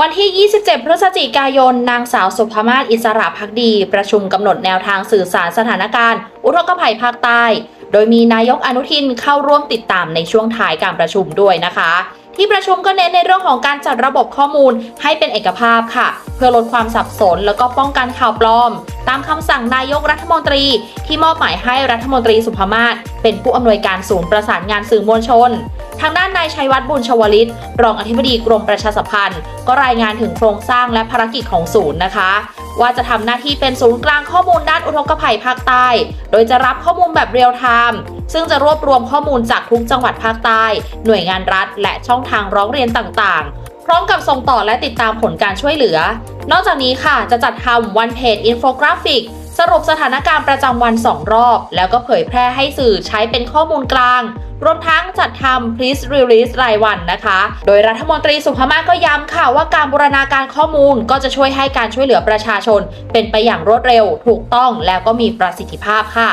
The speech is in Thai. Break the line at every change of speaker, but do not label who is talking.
วันที่ 27 พฤศจิกายน นางสาวสุภมาศอิสระพักดี ประชุมกำหนดแนวทางสื่อสารสถานการณ์ อุทกภัยภาคใต้ โดยมีนายกอนุทินเข้าร่วมติดตามในช่วงท้ายการประชุมด้วยนะคะ ที่ประชุมก็เน้นในเรื่องของการจัดระบบข้อมูลให้เป็นเอกภาพค่ะ เพื่อลดความสับสนแล้วก็ป้องกันข่าวปลอม ตามคำสั่งนายกรัฐมนตรี ที่มอบหมายให้รัฐมนตรีสุภมาศเป็นผู้อำนวยการศูนย์ประสานงานสื่อมวลชนางด้านนายชัยวัฒน์บุญชวลิต รองอธิบดีกรมประชาสัมพันธ์ ก็รายงานถึงโครงสร้างและภารกิจของศูนย์นะคะ ว่าจะทำหน้าที่เป็นศูนย์กลางข้อมูลด้านอุทกภัยภาคใต้ โดยจะรับข้อมูลแบบเรียลไทม์ซึ่งจะรวบรวมข้อมูลจากทุกจังหวัดภาคใต้ หน่วยงานรัฐ และช่องทางร้องเรียนต่างๆพร้อมกับส่งต่อและติดตามผลการช่วยเหลือ นอกจากนี้ค่ะจะจัดทำวันเพจอินโฟกราฟิก สรุปสถานการณ์ประจำวัน 2 รอบ แล้วก็เผยแพร่ให้สื่อใช้เป็นข้อมูลกลาง รวมทั้งจัดทำ Please Release รายวันนะคะ โดยรัฐมนตรีสุภมาก็ย้ำค่ะว่าการบูรณาการข้อมูลก็จะช่วยให้การช่วยเหลือประชาชน เป็นไปอย่างรวดเร็ว ถูกต้องแล้วก็มีประสิทธิภาพค่ะ